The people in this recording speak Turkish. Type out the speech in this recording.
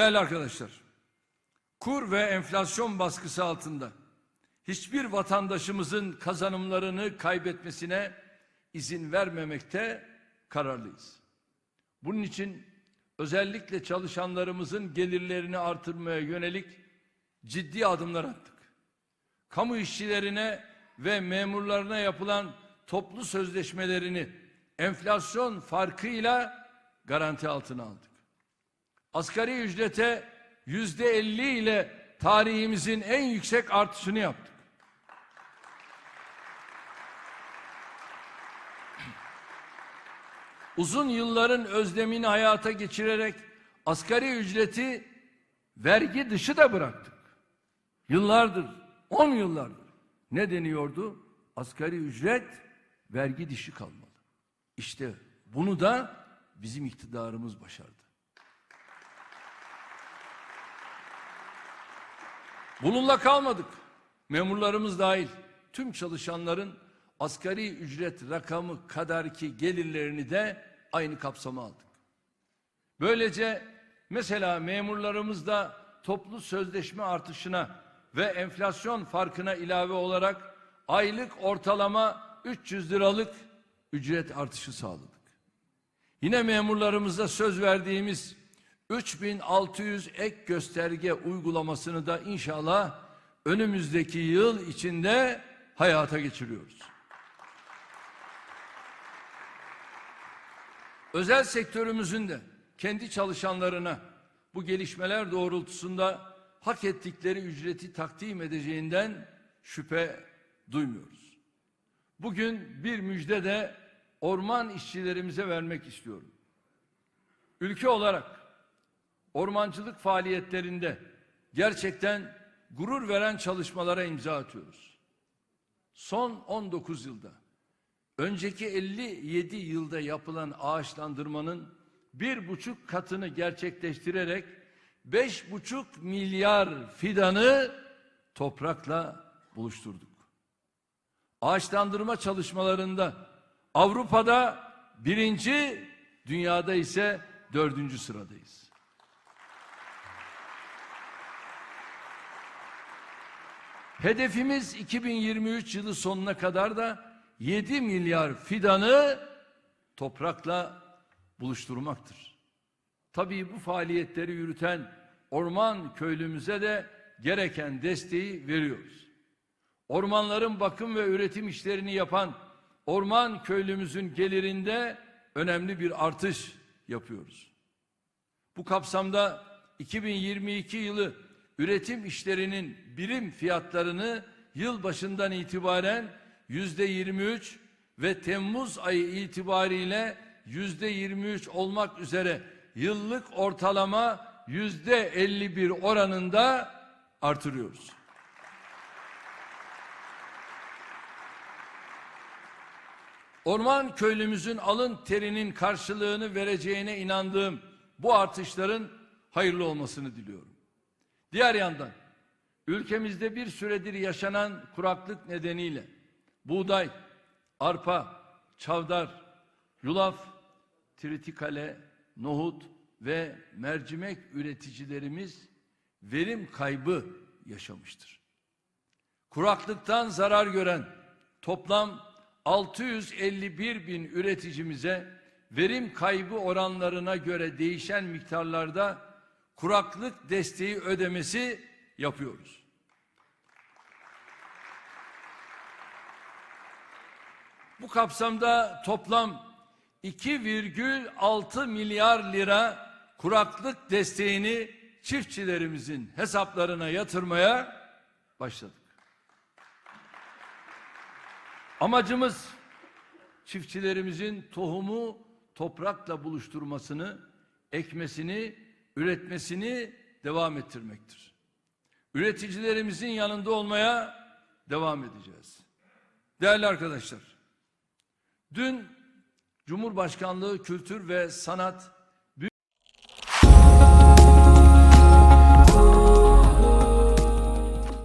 Değerli arkadaşlar, kur ve enflasyon baskısı altında hiçbir vatandaşımızın kazanımlarını kaybetmesine izin vermemekte kararlıyız. Bunun için özellikle çalışanlarımızın gelirlerini artırmaya yönelik ciddi adımlar attık. Kamu işçilerine ve memurlarına yapılan toplu sözleşmelerini enflasyon farkıyla garanti altına aldık. Asgari ücrete yüzde elli ile tarihimizin en yüksek artışını yaptık. Uzun yılların özlemini hayata geçirerek asgari ücreti vergi dışı da bıraktık. Yıllardır, on yıllardır ne deniyordu? Asgari ücret vergi dışı kalmalı. İşte bunu da bizim iktidarımız başardı. Bununla kalmadık. Memurlarımız dahil tüm çalışanların asgari ücret rakamı kadarki gelirlerini de aynı kapsama aldık. Böylece mesela memurlarımız da toplu sözleşme artışına ve enflasyon farkına ilave olarak aylık ortalama 300 liralık ücret artışı sağladık. Yine memurlarımıza söz verdiğimiz 3600 ek gösterge uygulamasını da inşallah önümüzdeki yıl içinde hayata geçiriyoruz. Özel sektörümüzün de kendi çalışanlarına bu gelişmeler doğrultusunda hak ettikleri ücreti takdim edeceğinden şüphe duymuyoruz. Bugün bir müjde de orman işçilerimize vermek istiyorum. Ülke olarak ormancılık faaliyetlerinde gerçekten gurur veren çalışmalara imza atıyoruz. Son 19 yılda önceki 57 yılda yapılan ağaçlandırmanın bir buçuk katını gerçekleştirerek beş buçuk milyar fidanı toprakla buluşturduk. Ağaçlandırma çalışmalarında Avrupa'da birinci, dünyada ise dördüncü sıradayız. Hedefimiz 2023 yılı sonuna kadar da 7 milyar fidanı toprakla buluşturmaktır. Tabii bu faaliyetleri yürüten orman köylümüze de gereken desteği veriyoruz. Ormanların bakım ve üretim işlerini yapan orman köylümüzün gelirinde önemli bir artış yapıyoruz. Bu kapsamda 2022 yılı üretim işlerinin birim fiyatlarını yıl başından itibaren yüzde 23 ve Temmuz ayı itibariyle yüzde 23 olmak üzere yıllık ortalama yüzde 51 oranında artırıyoruz. Orman köylümüzün alın terinin karşılığını vereceğine inandığım bu artışların hayırlı olmasını diliyorum. Diğer yandan ülkemizde bir süredir yaşanan kuraklık nedeniyle buğday, arpa, çavdar, yulaf, tritikale, nohut ve mercimek üreticilerimiz verim kaybı yaşamıştır. Kuraklıktan zarar gören toplam 651 bin üreticimize verim kaybı oranlarına göre değişen miktarlarda kuraklık desteği ödemesi yapıyoruz. Bu kapsamda toplam 2,6 milyar lira kuraklık desteğini çiftçilerimizin hesaplarına yatırmaya başladık. Amacımız çiftçilerimizin tohumu toprakla buluşturmasını, ekmesini, üretmesini devam ettirmektir. Üreticilerimizin yanında olmaya devam edeceğiz. Değerli arkadaşlar, dün Cumhurbaşkanlığı Kültür ve Sanat